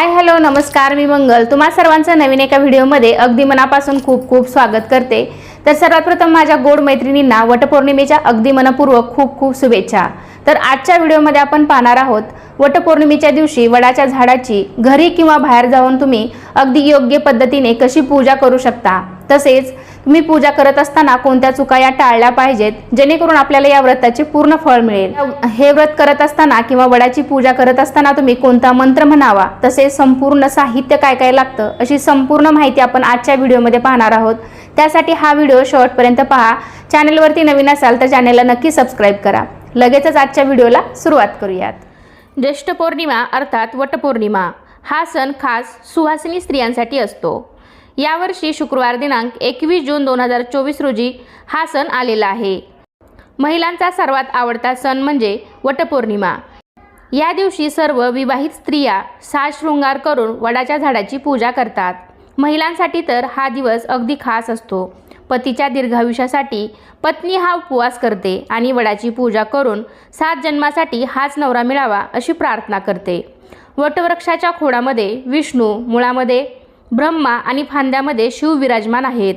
Hi hello नमस्कार मी मंगल. तुम्हा सर्वांचं नवीन एका व्हिडिओमध्ये अगदी मनापासून खूप खूप स्वागत करते. तर सर्वात प्रथम माझ्या गोड मैत्रिणींना वटपौर्णिमेच्या अगदी मनपूर्वक खूप खूप शुभेच्छा. तर आजच्या व्हिडिओमध्ये आपण पाहणार आहोत वटपौर्णिमेच्या दिवशी वडाच्या झाडाची घरी किंवा बाहेर जाऊन तुम्ही अगदी योग्य पद्धतीने कशी पूजा करू शकता. तसेच तुम्ही पूजा करत असताना कोणत्या चुका या टाळल्या पाहिजेत? जेणेकरून आपल्याला या व्रताचे पूर्ण फळ मिळेल. हे व्रत करत असताना किंवा वडाची पूजा करत असताना तुम्ही कोणता मंत्र म्हणावा? तसेच संपूर्ण साहित्य काय काय लागतं? अशी संपूर्ण माहिती आपण आजच्या व्हिडिओमध्ये पाहणार आहोत. त्यासाठी हा व्हिडिओ शेवटपर्यंत पहा. चॅनलवरती नवीन असाल तर चॅनलला नक्की सबस्क्राईब करा. लगेचच आजच्या व्हिडिओला सुरुवात करूयात. ज्येष्ठ पौर्णिमा अर्थात वटपौर्णिमा. हा सण खास सुहासिनी स्त्रियांसाठी असतो. यावर्षी शुक्रवार दिनांक एकवीस जून दोन हजार चोवीस रोजी हा सण आलेला आहे. महिलांचा सर्वात आवडता सण म्हणजे वटपौर्णिमा. या दिवशी सर्व विवाहित स्त्रिया साज शृंगार करून वडाच्या झाडाची पूजा करतात. महिलांसाठी तर हा दिवस अगदी खास असतो. पतीच्या दीर्घायुष्यासाठी पत्नी हा उपवास करते आणि वडाची पूजा करून सात जन्मासाठी हाच नवरा मिळावा अशी प्रार्थना करते. वटवृक्षाच्या खोडामध्ये विष्णू मुळामध्ये ब्रह्मा आणि फांद्यामध्ये शिव विराजमान आहेत.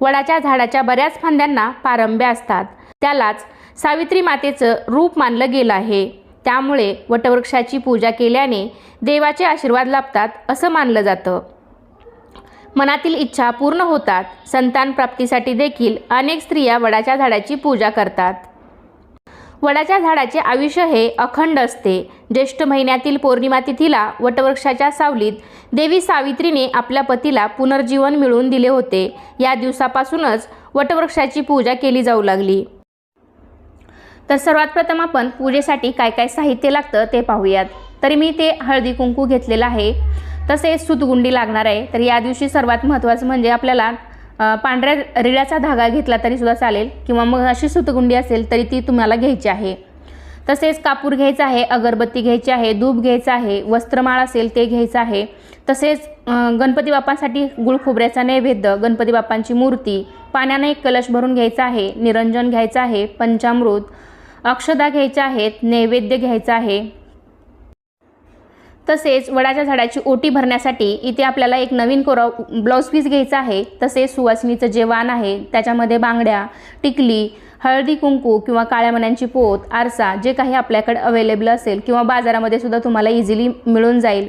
वडाच्या झाडाच्या बऱ्याच फांद्यांना पारंब्या असतात. त्यालाच सावित्री मातेचं रूप मानलं गेलं आहे. त्यामुळे वटवृक्षाची पूजा केल्याने देवाचे आशीर्वाद लाभतात असं मानलं जातं. मनातील इच्छा पूर्ण होतात. संतान प्राप्तीसाठी देखील अनेक स्त्रिया वडाच्या झाडाची पूजा करतात. वडाच्या झाडाचे आयुष्य हे अखंड असते. ज्येष्ठ महिन्यातील पौर्णिमा तिथीला वटवृक्षाच्या सावलीत देवी सावित्रीने आपल्या पतीला पुनर्जीवन मिळवून दिले होते. या दिवसापासूनच वटवृक्षाची पूजा केली जाऊ लागली. तर सर्वात प्रथम आपण पूजेसाठी काय काय साहित्य लागतं ते पाहूयात. तरी मी ते हळदी कुंकू घेतलेलं आहे. तसेच सुतगुंडी लागणार आहे. तर या दिवशी सर्वात महत्त्वाचं म्हणजे आपल्याला पांढऱ्या रिळ्याचा धागा घेतला तरी सुद्धा चालेल किंवा मग अशी सुतगुंडी असेल तरी ती तुम्हाला घ्यायची आहे. तसेच कापूर घ्यायचा आहे अगरबत्ती घ्यायची आहे धूप घ्यायचं आहे वस्त्रमाळ असेल ते घ्यायचं आहे. तसेच गणपती बाप्पांसाठी गुळखोबऱ्याचा नैवेद्य गणपती बाप्पांची मूर्ती पाण्याने एक कलश भरून घ्यायचा आहे निरंजन घ्यायचं आहे पंचामृत अक्षदा घ्यायच्या आहेत नैवेद्य घ्यायचं आहे. तसेच वडाच्या झाडाची ओटी भरण्यासाठी इथे आपल्याला एक नवीन कोरा ब्लाऊज पीस घ्यायचा आहे. तसेच सुवासिनीचं जे वाण आहे त्याच्यामध्ये बांगड्या टिकली हळदी कुंकू किंवा काळ्या मण्यांची पोत आरसा जे काही आपल्याकडे अवेलेबल असेल किंवा बाजारामध्ये सुद्धा तुम्हाला इझिली मिळून जाईल.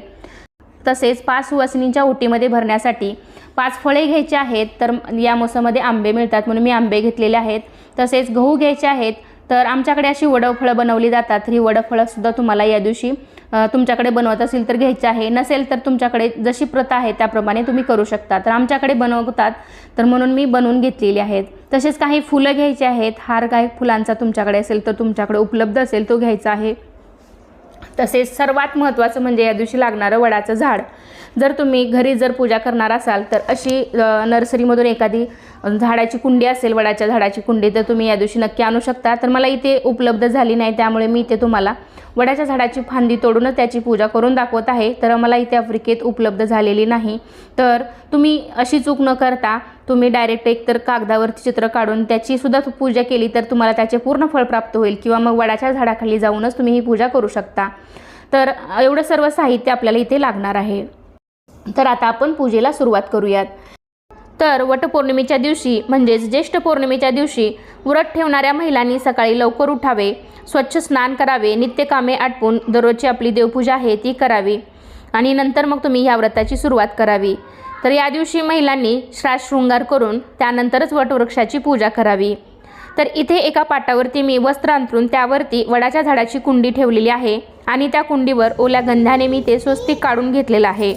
तसेच पाच सुवासिनींच्या ओटीमध्ये भरण्यासाठी पाच फळे घ्यायचे आहेत तर या मोसममध्ये आंबे मिळतात म्हणून मी आंबे घेतलेले आहेत. तसेच गहू घ्यायचे आहेत तर आमच्याकडे अशी वडफळं बनवली जातात. ही वडफळंसुद्धा तुम्हाला या दिवशी तुमच्याकडे बनवत असेल तर घ्यायची आहे. नसेल तर तुमच्याकडे जशी प्रथा आहे त्याप्रमाणे तुम्ही करू शकता. तर आमच्याकडे बनवतात. तर म्हणून मी बनवून घेतलेली आहेत. तसेच काही फुलं घ्यायची आहेत. हार काही फुलांचा तुमच्याकडे असेल तर तुमच्याकडे उपलब्ध असेल तो घ्यायचा आहे. तसेच सर्वात महत्त्वाचं म्हणजे या दिवशी लागणारं वडाचं झाड. जर तुम्ही घरी जर पूजा करणार असाल तर अशी नर्सरीमधून एखादी झाडाची कुंडी असेल वडाच्या झाडाची कुंडी तर तुम्ही या दिवशी नक्की आणू शकता. तर मला इथे उपलब्ध झाली नाही त्यामुळे मी इथे तुम्हाला वडाच्या झाडाची फांदी तोडूनच त्याची पूजा करून दाखवत आहे. तर मला इथे आफ्रिकेत उपलब्ध झालेली नाही. तर तुम्ही अशी चूक न करता तुम्ही डायरेक्ट एक तर कागदावरती चित्र काढून त्याची सुद्धा पूजा केली तर तुम्हाला त्याचे पूर्ण फळ प्राप्त होईल. किंवा मग वडाच्या झाडाखाली जाऊनच तुम्ही ही पूजा करू शकता. तर एवढं सर्व साहित्य आपल्याला इथे लागणार आहे. तर आता आपण पूजेला सुरुवात करूयात. तर वटपौर्णिमेच्या दिवशी म्हणजेच ज्येष्ठ पौर्णिमेच्या दिवशी व्रत ठेवणाऱ्या महिलांनी सकाळी लवकर उठावे स्वच्छ स्नान करावे नित्यकामे आटपून दररोजची आपली देवपूजा आहे ती करावी. आणि नंतर मग तुम्ही ह्या व्रताची सुरुवात करावी. तर या दिवशी महिलांनी श्रास शृंगार करून त्यानंतरच वटवृक्षाची पूजा करावी. तर इथे एका पाटावरती मी वस्त्र अंतरून त्यावरती वडाच्या झाडाची कुंडी ठेवलेली आहे आणि त्या कुंडीवर ओल्या गंधाने मी ते स्वस्तिक काढून घेतलेलं आहे.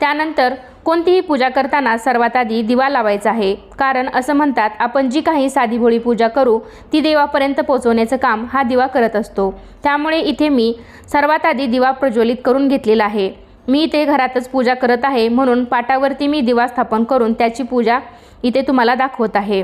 त्यानंतर कोणतीही पूजा करताना सर्वात आधी दिवा लावायचा आहे. कारण असं म्हणतात आपण जी काही साधी भोळी पूजा करू ती देवापर्यंत पोचवण्याचं काम हा दिवा करत असतो. त्यामुळे इथे मी सर्वात आधी दिवा प्रज्वलित करून घेतलेला आहे. मी इथे घरातच पूजा करत आहे म्हणून पाटावरती मी दिवा स्थापन करून त्याची पूजा इथे तुम्हाला दाखवत आहे.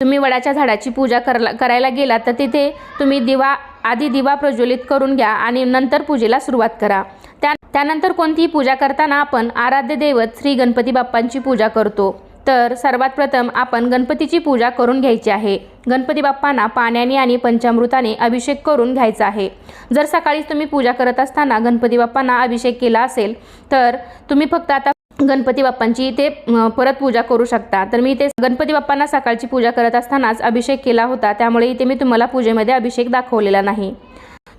तुम्ही वडाच्या झाडाची पूजा करला करायला गेला तर तिथे तुम्ही दिवा आधी दिवा प्रज्वलित करून घ्या आणि नंतर पूजेला सुरुवात करा. त्यानंतर कोणतीही पूजा करताना आपण आराध्य दैवत श्री गणपती बाप्पांची पूजा करतो. तर सर्वात प्रथम आपण गणपतीची पूजा करून घ्यायची आहे. गणपती बाप्पांना पाण्याने आणि पंचामृताने अभिषेक करून घ्यायचा आहे. जर सकाळीच तुम्ही पूजा करत असताना गणपती बाप्पांना अभिषेक केला असेल तर तुम्ही फक्त आता गणपती बाप्पांची इथे परत पूजा करू शकता. तर मी इथे गणपती बाप्पांना सकाळची पूजा करत असतानाच अभिषेक केला होता. त्यामुळे इथे मी तुम्हाला पूजेमध्ये अभिषेक दाखवलेला नाही.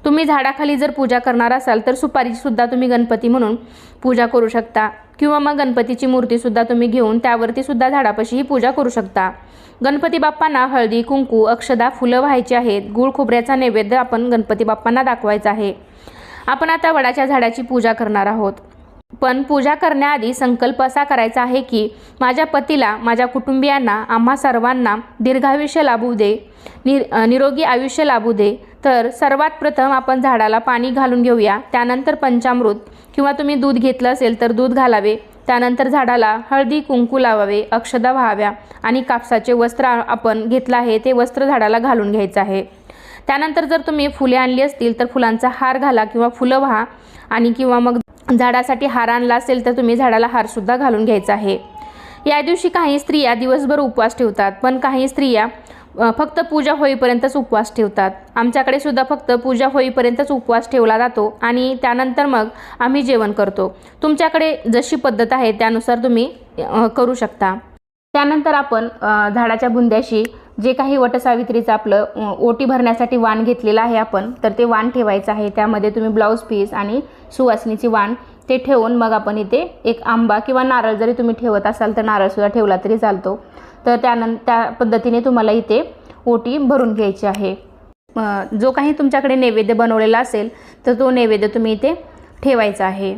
तुम्ही झाडाखाली जर पूजा करणार असाल तर सुपारीची सुद्धा तुम्ही गणपती म्हणून पूजा करू शकता. किंवा मग गणपतीची मूर्तीसुद्धा तुम्ही घेऊन त्यावरती सुद्धा झाडापाशी ही पूजा करू शकता. गणपती बाप्पांना हळदी कुंकू अक्षदा फुलं व्हायची आहेत. गुळ खोबऱ्याचा नैवेद्य आपण गणपती बाप्पांना दाखवायचा आहे. आपण आता वडाच्या झाडाची पूजा करणार आहोत. पण पूजा करण्याआधी संकल्प असा करायचा आहे की माझ्या पतीला माझ्या कुटुंबियांना आम्हा सर्वांना दीर्घायुष्य लाभू दे निर निरोगी आयुष्य लाभू दे. तर सर्वात प्रथम आपण झाडाला पाणी घालून घेऊया. त्यानंतर पंचामृत किंवा तुम्ही दूध घेतलं असेल तर दूध घालावे. त्यानंतर झाडाला हळदी कुंकू लावावे अक्षदा व्हाव्या आणि कापसाचे वस्त्र आपण घेतलं आहे ते वस्त्र झाडाला घालून घ्यायचं आहे. त्यानंतर जर तुम्ही फुले आणली असतील तर फुलांचा हार घाला किंवा फुलं व्हा. आणि किंवा मग झाडासाठी हार आणला असेल तर तुम्ही झाडाला हारसुद्धा घालून घ्यायचा आहे. या दिवशी काही स्त्रिया दिवसभर उपवास ठेवतात पण काही स्त्रिया फक्त पूजा होईपर्यंतच उपवास ठेवतात. आमच्याकडे सुद्धा फक्त पूजा होईपर्यंतच उपवास ठेवला जातो आणि त्यानंतर मग आम्ही जेवण करतो. तुमच्याकडे जशी पद्धत आहे त्यानुसार तुम्ही करू शकता. त्यानंतर आपण झाडाच्या बुंद्याशी जे काही वटसावित्रीचं आपलं ओटी भरण्यासाठी वाण घेतलेलं आहे आपण तर ते वाण ठेवायचं आहे. त्यामध्ये तुम्ही ब्लाऊज पीस आणि सुवासनीची वाण ते ठेवून मग आपण इथे एक आंबा किंवा नारळ जरी तुम्ही ठेवत असाल तर नारळसुद्धा ठेवला तरी चालतो. तर त्यानं त्या पद्धतीने तुम्हाला इथे ओटी भरून घ्यायची आहे. जो काही तुमच्याकडे नैवेद्य बनवलेला असेल तर तो नैवेद्य तुम्ही इथे ठेवायचा आहे.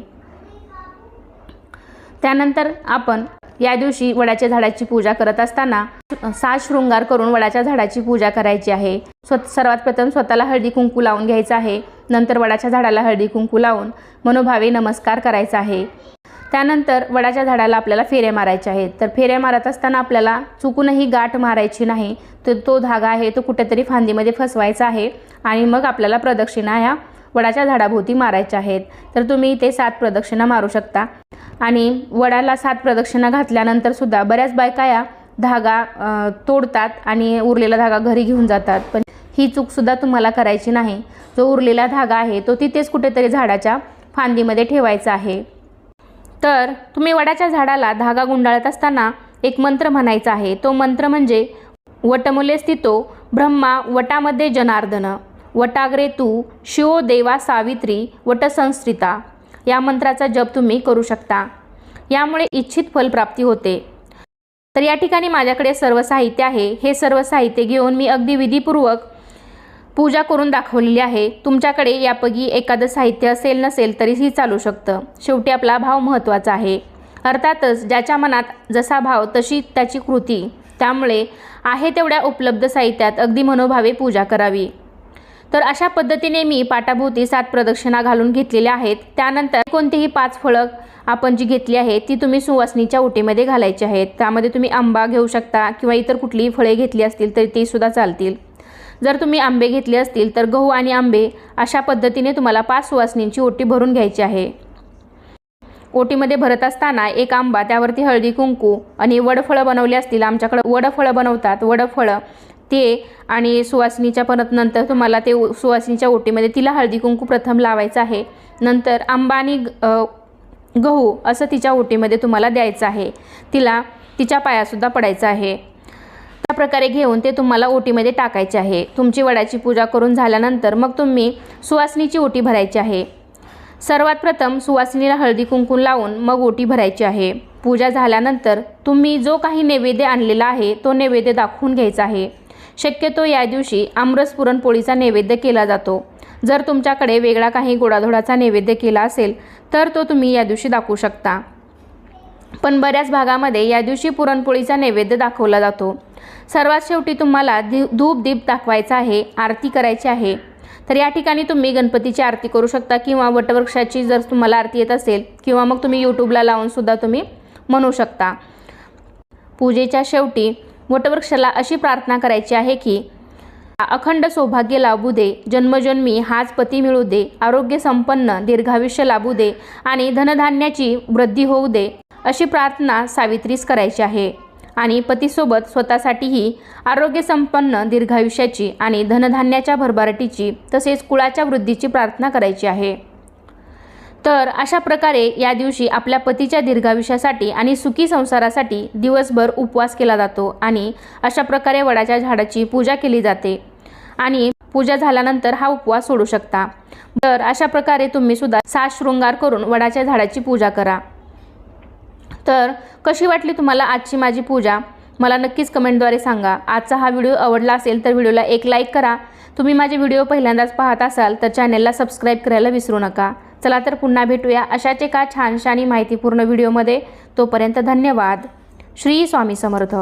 त्यानंतर आपण या दिवशी वडाच्या झाडाची पूजा करत असताना सात शृंगार करून वडाच्या झाडाची पूजा करायची आहे. स्व सर्वात प्रथम स्वतःला हळदी कुंकू लावून घ्यायचं आहे. नंतर वडाच्या झाडाला हळदी कुंकू लावून मनोभावे नमस्कार करायचा आहे. त्यानंतर वडाच्या झाडाला आपल्याला फेऱ्या मारायच्या आहेत. तर फेऱ्या मारत असताना आपल्याला चुकूनही गाठ मारायची नाही. तर तो धागा आहे तो कुठेतरी फांदीमध्ये फसवायचा आहे आणि मग आपल्याला प्रदक्षिणा ह्या वडाच्या झाडाभोवती मारायच्या आहेत तर तुम्ही इथे सात प्रदक्षिणा मारू शकता. आणि वडाला सात प्रदक्षिणा घातल्यानंतर सुद्धा बऱ्याच बायका या धागा तोडतात आणि उरलेला धागा घरी घेऊन जातात. पण ही चूकसुद्धा तुम्हाला करायची नाही. जो उरलेला धागा आहे तो तिथेच कुठेतरी झाडाच्या फांदीमध्ये ठेवायचा आहे. तर तुम्ही वडाच्या झाडाला धागा गुंडाळत असताना एक मंत्र म्हणायचा आहे. तो मंत्र म्हणजे वटमुले स्थितो ब्रह्मा वटामध्ये जनार्दन. वटाग्रे तू शिव देवा सावित्री वटसंस्थिता या मंत्राचा जप तुम्ही करू शकता. यामुळे इच्छित फलप्राप्ती होते. तर या ठिकाणी माझ्याकडे सर्व साहित्य आहे. हे सर्व साहित्य घेऊन मी अगदी विधीपूर्वक पूजा करून दाखवलेली आहे. तुमच्याकडे यापैकी एखादं साहित्य असेल नसेल तरीही चालू शकतं. शेवटी आपला भाव महत्त्वाचा आहे. अर्थातच ज्याच्या मनात जसा भाव तशी त्याची कृती. त्यामुळे आहे तेवढ्या उपलब्ध साहित्यात अगदी मनोभावे पूजा करावी. तर अशा पद्धतीने मी पाटाभोवती सात प्रदक्षिणा घालून घेतलेल्या आहेत. त्यानंतर कोणतीही पाच फळं आपण जी घेतली आहेत ती तुम्ही सुवासनीच्या ओटीमध्ये घालायची आहेत. त्यामध्ये तुम्ही आंबा घेऊ शकता किंवा इतर कुठलीही फळे घेतली असतील तरी ती सुद्धा चालतील. जर तुम्ही आंबे घेतले असतील तर गहू आणि आंबे अशा पद्धतीने तुम्हाला पाच सुवासनींची ओटी भरून घ्यायची आहे. ओटीमध्ये भरत असताना एक आंबा त्यावरती हळदी कुंकू आणि वडफळं बनवली असतील. आमच्याकडं वडफळं बनवतात. वडफळं ते आणि सुवासिनीच्या परत नंतर तुम्हाला ते उ- सुवासिनीच्या ओटीमध्ये तिला हळदी कुंकू प्रथम लावायचं आहे. नंतर आंबा आणि ग- गहू असं तिच्या ओटीमध्ये तुम्हाला द्यायचं आहे. तिला तिच्या पायासुद्धा पडायचं आहे. त्या प्रकारे घेऊन ते तुम्हाला ओटीमध्ये टाकायचे आहे. तुमची वडाची पूजा करून झाल्यानंतर मग तुम्ही सुवासिनीची ओटी भरायची आहे. सर्वात प्रथम सुवासिनीला हळदी कुंकू लावून मग ओटी भरायची आहे. पूजा झाल्यानंतर तुम्ही जो काही नैवेद्य आणलेला आहे तो नैवेद्य दाखवून घ्यायचा आहे. शक्यतो या दिवशी आमरस पुरणपोळीचा नैवेद्य केला जातो. जर तुमच्याकडे वेगळा काही गोडाधोडाचा नैवेद्य केला असेल तर तो तुम्ही या दिवशी दाखवू शकता. पण बऱ्याच भागामध्ये या दिवशी पुरणपोळीचा नैवेद्य दाखवला जातो. सर्वात शेवटी तुम्हाला दि धूप दीप दाखवायचा आहे आरती करायची आहे. तर या ठिकाणी तुम्ही गणपतीची आरती करू शकता किंवा वटवृक्षाची जर तुम्हाला आरती येत असेल किंवा मग तुम्ही यूट्यूबला लावूनसुद्धा तुम्ही म्हणू शकता. पूजेच्या शेवटी वटवृक्षाला अशी प्रार्थना करायची आहे की अखंड सौभाग्य लाभू दे जन्मजन्मी हाच पती मिळू दे आरोग्य संपन्न दीर्घायुष्य लाभू दे आणि धनधान्याची वृद्धी होऊ दे अशी प्रार्थना सावित्रीस करायची आहे. आणि पतीसोबत स्वतःसाठीही आरोग्यसंपन्न दीर्घायुष्याची आणि धनधान्याच्या भरभराटीची तसेच कुळाच्या वृद्धीची प्रार्थना करायची आहे. तर अशा प्रकारे या दिवशी आपल्या पतीच्या दीर्घायुष्यासाठी आणि सुखी संसारासाठी दिवसभर उपवास केला जातो आणि अशा प्रकारे वडाच्या झाडाची पूजा केली जाते. आणि पूजा झाल्यानंतर हा उपवास सोडू शकता. तर अशा प्रकारे तुम्ही सुद्धा सात शृंगार करून वडाच्या झाडाची पूजा करा. तर कशी वाटली तुम्हाला आजची माझी पूजा? मला नक्कीच कमेंटद्वारे सांगा. आजचा हा व्हिडिओ आवडला असेल तर व्हिडिओला एक लाईक करा. तुम्ही माझे व्हिडिओ पहिल्यांदाच पाहत असाल तर चॅनलला सबस्क्राईब करायला विसरू नका. चला तर पुन्हा भेटूया अशाच एका छानशा आणि माहितीपूर्ण व्हिडिओमध्ये. तोपर्यंत धन्यवाद. श्री स्वामी समर्थ.